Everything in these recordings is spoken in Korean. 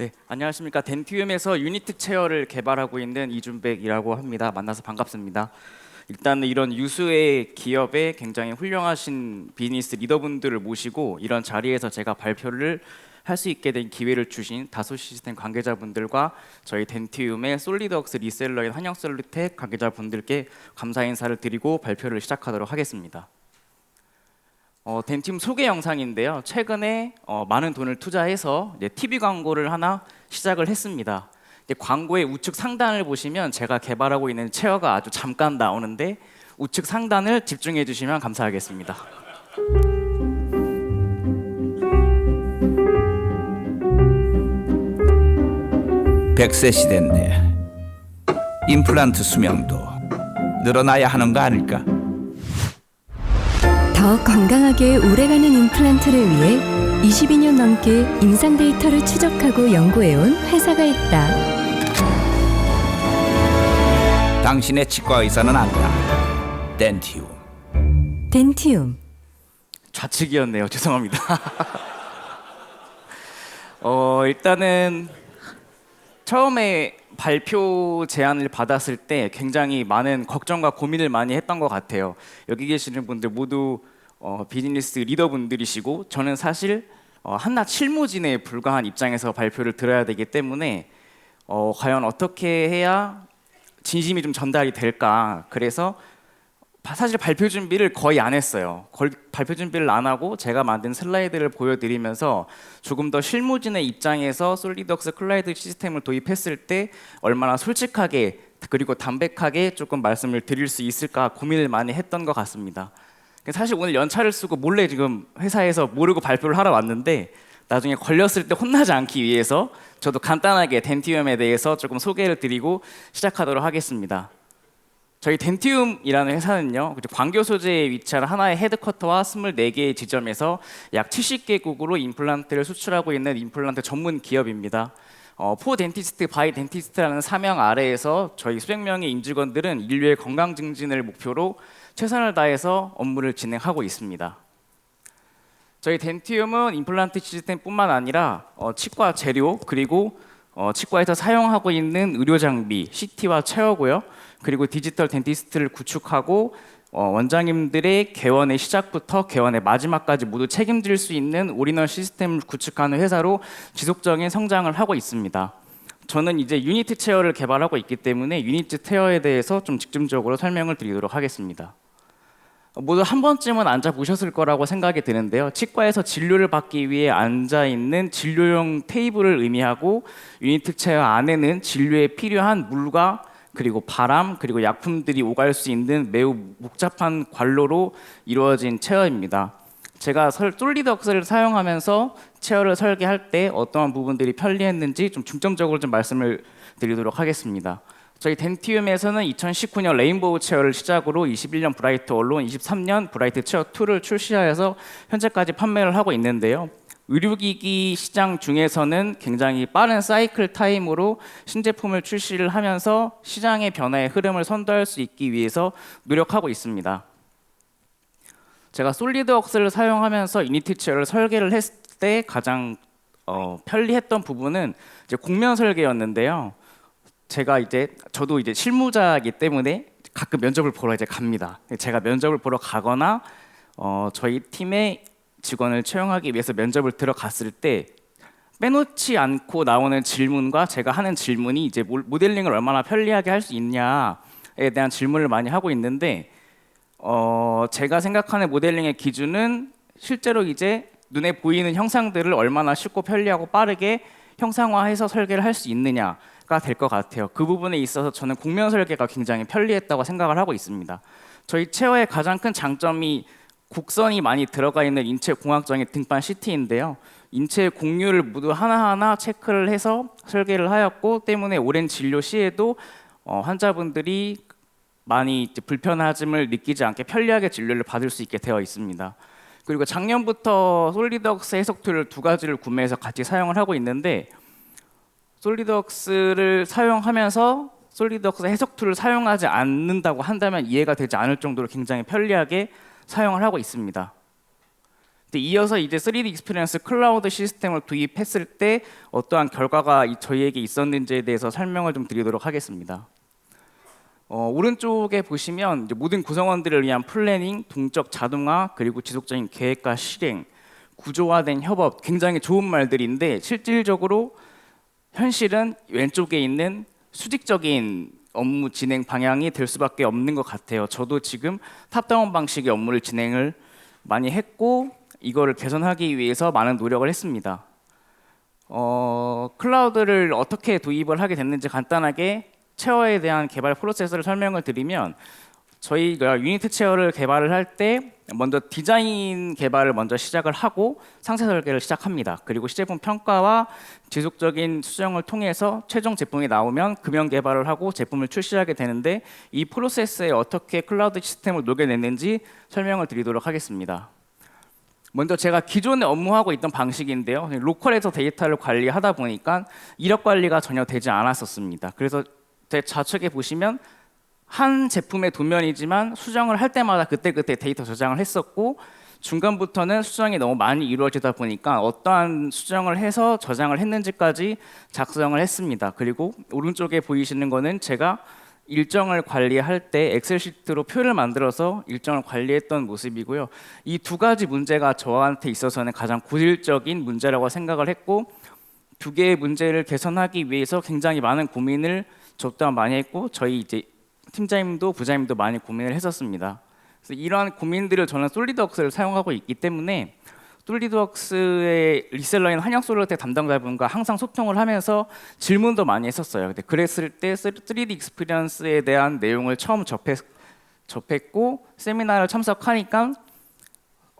네, 안녕하십니까. 덴티움에서 유니트 체어를 개발하고 있는 이준백이라고 합니다. 만나서 반갑습니다. 일단은 이런 유수의 기업에 굉장히 훌륭하신 비즈니스 리더분들을 모시고 이런 자리에서 제가 발표를 할 수 있게 된 기회를 주신 다소 시스템 관계자분들과 저희 덴티움의 솔리드웍스 리셀러인 한영솔루텍 관계자분들께 감사 인사를 드리고 발표를 시작하도록 하겠습니다. 어, 덴팀 소개 영상인데요. 최근에 어, 많은 돈을 투자해서 TV 광고를 하나 시작을 했습니다. 광고의 우측 상단을 보시면 제가 개발하고 있는 체어가 아주 잠깐 나오는데 우측 상단을 집중해 주시면 감사하겠습니다. 백세 시대인데 임플란트 수명도 늘어나야 하는 거 아닐까? 더 건강하게 오래가는 임플란트를 위해 22년 넘게 임상 데이터를 추적하고 연구해온 회사가 있다. 당신의 치과 의사는 안다. 덴티움. 덴티움. 좌측이었네요. 죄송합니다. 어, 일단은 처음에 발표 제안을 받았을 때 굉장히 많은 걱정과 고민을 많이 했던 것 같아요. 여기 계시는 분들 모두 어, 비즈니스 리더분들이시고 저는 사실 어, 한낱 실무진에 불과한 입장에서 발표를 들어야 되기 때문에 어, 과연 어떻게 해야 진심이 좀 전달이 될까 그래서 바- 사실 발표 준비를 거의 안 했어요. 걸- 발표 준비를 안 하고 제가 만든 슬라이드를 보여드리면서 조금 더 실무진의 입장에서 솔리덕스 클라이드 시스템을 도입했을 때 얼마나 솔직하게 그리고 담백하게 조금 말씀을 드릴 수 있을까 고민을 많이 했던 것 같습니다. 사실 오늘 연차를 쓰고 몰래 지금 회사에서 모르고 발표를 하러 왔는데 나중에 걸렸을 때 혼나지 않기 위해서 저도 간단하게 덴티움에 대해서 조금 소개를 드리고 시작하도록 하겠습니다. 저희 덴티움이라는 회사는요, 광교 소재에 위치한 하나의 헤드쿼터와 24개의 지점에서 약 70개국으로 임플란트를 수출하고 있는 임플란트 전문 기업입니다. 어, 포 덴티스트 바이 덴티스트라는 사명 아래에서 저희 수백 명의 임직원들은 인류의 건강 증진을 목표로 최선을 다해서 업무를 진행하고 있습니다. 저희 덴티움은 임플란트 시스템뿐만 아니라 어, 치과 재료 그리고 어, 치과에서 사용하고 있는 의료 장비 CT와 체어고요. 그리고 디지털 덴티스트를 구축하고 어, 원장님들의 개원의 시작부터 개원의 마지막까지 모두 책임질 수 있는 올인원 시스템을 구축하는 회사로 지속적인 성장을 하고 있습니다. 저는 이제 유니트 체어를 개발하고 있기 때문에 유니트 체어에 대해서 좀 집중적으로 설명을 드리도록 하겠습니다. 모두 한 번쯤은 앉아 보셨을 거라고 생각이 드는데요. 치과에서 진료를 받기 위해 앉아 있는 진료용 테이블을 의미하고 유니트 체어 안에는 진료에 필요한 물과 그리고 바람 그리고 약품들이 오갈 수 있는 매우 복잡한 관로로 이루어진 체어입니다. 제가 설 솔리덕스를 사용하면서 체어를 설계할 때 어떠한 부분들이 편리했는지 좀 중점적으로 좀 말씀을 드리도록 하겠습니다. 저희 덴티움에서는 2019년 레인보우 체어를 시작으로 21년 브라이트 언론, 23년 브라이트 체어 2를 출시하여서 현재까지 판매를 하고 있는데요. 의료기기 시장 중에서는 굉장히 빠른 사이클 타임으로 신제품을 출시를 하면서 시장의 변화의 흐름을 선도할 수 있기 위해서 노력하고 있습니다. 제가 솔리드웍스를 사용하면서 유니티 체어를 설계를 했을 때 가장 어, 편리했던 부분은 이제 곡면 설계였는데요. 제가 이제 저도 이제 실무자이기 때문에 가끔 면접을 보러 이제 갑니다. 제가 면접을 보러 가거나 어, 저희 팀의 직원을 채용하기 위해서 면접을 들어갔을 때 빼놓지 않고 나오는 질문과 제가 하는 질문이 이제 모- 모델링을 얼마나 편리하게 할 수 있냐에 대한 질문을 많이 하고 있는데 어, 제가 생각하는 모델링의 기준은 실제로 이제 눈에 보이는 형상들을 얼마나 쉽고 편리하고 빠르게 형상화해서 설계를 할 수 있느냐가 될것 같아요. 그 부분에 있어서 저는 곡면 설계가 굉장히 편리했다고 생각을 하고 있습니다. 저희 체어의 가장 큰 장점이 곡선이 많이 들어가 있는 인체 공학적인 등판 CT인데요. 인체 공유를 모두 하나하나 체크를 해서 설계를 하였고 때문에 오랜 진료 시에도 어, 환자분들이 많이 불편함을 느끼지 않게 편리하게 진료를 받을 수 있게 되어 있습니다. 그리고 작년부터 솔리덕스 해석 툴을 두 가지를 구매해서 같이 사용을 하고 있는데 솔리덕스를 사용하면서 솔리덕스 해석 툴을 사용하지 않는다고 한다면 이해가 되지 않을 정도로 굉장히 편리하게 사용을 하고 있습니다. 이어서 이제 3D 익스피리언스 클라우드 시스템을 도입했을 때 어떠한 결과가 이- 저희에게 있었는지에 대해서 설명을 좀 드리도록 하겠습니다. 어, 오른쪽에 보시면 모든 구성원들을 위한 플래닝, 동적 자동화, 그리고 지속적인 계획과 실행, 구조화된 협업 굉장히 좋은 말들인데 실질적으로 현실은 왼쪽에 있는 수직적인 업무 진행 방향이 될 수밖에 없는 것 같아요. 저도 지금 탑다운 방식의 업무를 진행을 많이 했고 이거를 개선하기 위해서 많은 노력을 했습니다. 어, 클라우드를 어떻게 도입을 하게 됐는지 간단하게 체어에 대한 개발 프로세스를 설명을 드리면 저희가 유니트 체어를 개발을 할 때 먼저 디자인 개발을 먼저 시작을 하고 상세 설계를 시작합니다. 그리고 시제품 평가와 지속적인 수정을 통해서 최종 제품이 나오면 금연 개발을 하고 제품을 출시하게 되는데 이 프로세스에 어떻게 클라우드 시스템을 녹여냈는지 설명을 드리도록 하겠습니다. 먼저 제가 기존에 업무하고 있던 방식인데요. 로컬에서 데이터를 관리하다 보니까 이력 관리가 전혀 되지 않았었습니다. 그래서 제 좌측에 보시면 한 제품의 도면이지만 수정을 할 때마다 그때그때 데이터 저장을 했었고 중간부터는 수정이 너무 많이 이루어지다 보니까 어떠한 수정을 해서 저장을 했는지까지 작성을 했습니다. 그리고 오른쪽에 보이시는 거는 제가 일정을 관리할 때 엑셀 시트로 표를 만들어서 일정을 관리했던 모습이고요. 이 두 가지 문제가 저한테 있어서는 가장 고질적인 문제라고 생각을 했고 두 개의 문제를 개선하기 위해서 굉장히 많은 고민을 저 또한 많이 했고 저희 이제 팀장님도 부장님도 많이 고민을 했었습니다. 그래서 이러한 고민들을 저는 솔리드웍스를 사용하고 있기 때문에 솔리드웍스의 리셀러인 한영솔루텍 담당자분과 항상 소통을 하면서 질문도 많이 했었어요. 근데 그랬을 때 3D 익스피리언스에 대한 내용을 처음 접했, 접했고 세미나를 참석하니까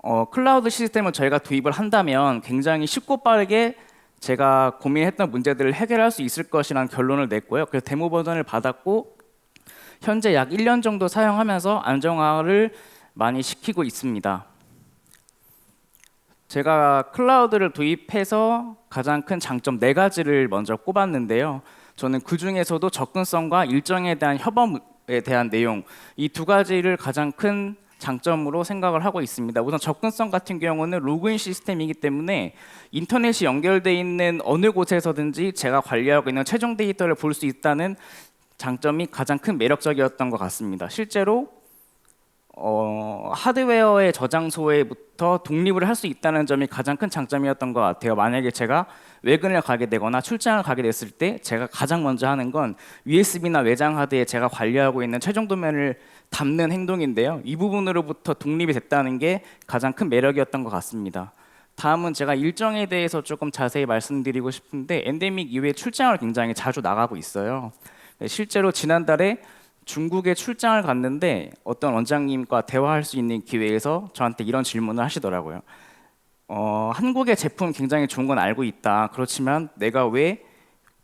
어, 클라우드 시스템을 저희가 도입을 한다면 굉장히 쉽고 빠르게 제가 고민했던 문제들을 해결할 수 있을 것이라는 결론을 냈고요. 그래서 데모 버전을 받았고 현재 약 1년 정도 사용하면서 안정화를 많이 시키고 있습니다. 제가 클라우드를 도입해서 가장 큰 장점 네 가지를 먼저 꼽았는데요. 저는 그 중에서도 접근성과 일정에 대한 협업에 대한 내용 이 두 가지를 가장 큰 장점으로 생각을 하고 있습니다. 우선 접근성 같은 경우는 로그인 시스템이기 때문에 인터넷이 연결돼 있는 어느 곳에서든지 제가 관리하고 있는 최종 데이터를 볼 수 있다는 장점이 가장 큰 매력적이었던 것 같습니다. 실제로 어, 하드웨어의 저장소에부터 독립을 할 수 있다는 점이 가장 큰 장점이었던 것 같아요. 만약에 제가 외근을 가게 되거나 출장을 가게 됐을 때 제가 가장 먼저 하는 건 USB나 외장 하드에 제가 관리하고 있는 최종 도면을 담는 행동인데요. 이 부분으로부터 독립이 됐다는 게 가장 큰 매력이었던 것 같습니다. 다음은 제가 일정에 대해서 조금 자세히 말씀드리고 싶은데 엔데믹 이후에 출장을 굉장히 자주 나가고 있어요. 네, 실제로 지난달에 중국에 출장을 갔는데 어떤 원장님과 대화할 수 있는 기회에서 저한테 이런 질문을 하시더라고요. 어, 한국의 제품 굉장히 좋은 건 알고 있다. 그렇지만 내가 왜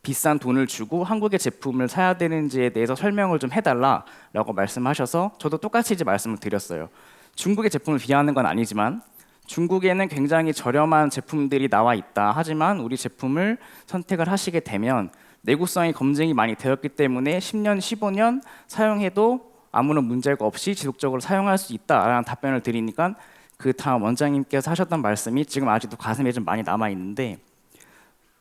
비싼 돈을 주고 한국의 제품을 사야 되는지에 대해서 설명을 좀 해달라라고 말씀하셔서 저도 똑같이 이제 말씀을 드렸어요. 중국의 제품을 비하하는 건 아니지만 중국에는 굉장히 저렴한 제품들이 나와 있다. 하지만 우리 제품을 선택을 하시게 되면 내구성이 검증이 많이 되었기 때문에 10년, 15년 사용해도 아무런 문제가 없이 지속적으로 사용할 수 있다라는 답변을 드리니까 그 다음 원장님께서 하셨던 말씀이 지금 아직도 가슴에 좀 많이 남아 있는데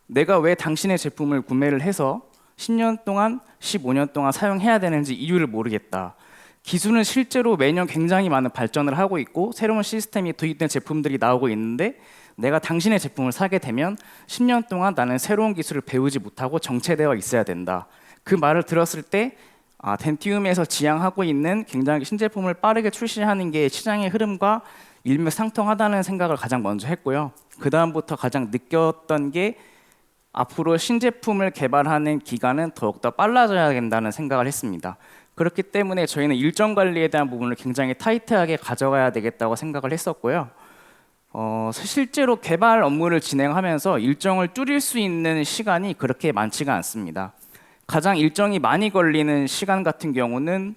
내가 왜 당신의 제품을 구매를 해서 10년 동안, 15년 동안 사용해야 되는지 이유를 모르겠다. 기술은 실제로 매년 굉장히 많은 발전을 하고 있고 새로운 시스템이 도입된 제품들이 나오고 있는데 내가 당신의 제품을 사게 되면 10년 동안 나는 새로운 기술을 배우지 못하고 정체되어 있어야 된다. 그 말을 들었을 때 아, 덴티움에서 지향하고 있는 굉장히 신제품을 빠르게 출시하는 게 시장의 흐름과 일맥상통하다는 생각을 가장 먼저 했고요. 그 다음부터 가장 느꼈던 게 앞으로 신제품을 개발하는 기간은 더욱더 빨라져야 된다는 생각을 했습니다. 그렇기 때문에 저희는 일정 관리에 대한 부분을 굉장히 타이트하게 가져가야 되겠다고 생각을 했었고요. 어, 실제로 개발 업무를 진행하면서 일정을 줄일 수 있는 시간이 그렇게 많지가 않습니다. 가장 일정이 많이 걸리는 시간 같은 경우는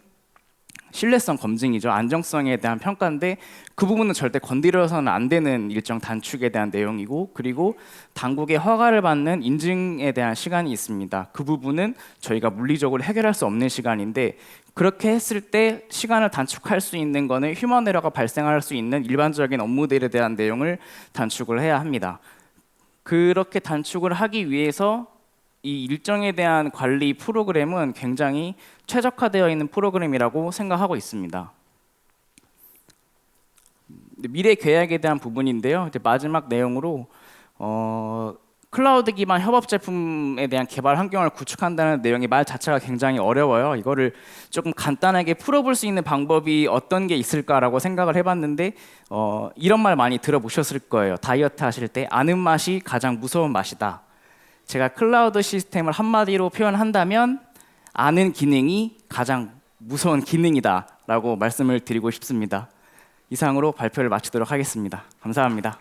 신뢰성 검증이죠. 안정성에 대한 평가인데 그 부분은 절대 건드려서는 안 되는 일정 단축에 대한 내용이고 그리고 당국의 허가를 받는 인증에 대한 시간이 있습니다. 그 부분은 저희가 물리적으로 해결할 수 없는 시간인데 그렇게 했을 때 시간을 단축할 수 있는 거는 휴먼 에러가 발생할 수 있는 일반적인 업무들에 대한 내용을 단축을 해야 합니다. 그렇게 단축을 하기 위해서 이 일정에 대한 관리 프로그램은 굉장히 최적화되어 있는 프로그램이라고 생각하고 있습니다. 미래 계약에 대한 부분인데요. 마지막 내용으로 어, 클라우드 기반 협업 제품에 대한 개발 환경을 구축한다는 내용의 말 자체가 굉장히 어려워요. 이거를 조금 간단하게 풀어볼 수 있는 방법이 어떤 게 있을까라고 생각을 해봤는데 어, 이런 말 많이 들어보셨을 거예요. 다이어트 하실 때 아는 맛이 가장 무서운 맛이다. 제가 클라우드 시스템을 한마디로 표현한다면 아는 기능이 가장 무서운 기능이다라고 말씀을 드리고 싶습니다. 이상으로 발표를 마치도록 하겠습니다. 감사합니다.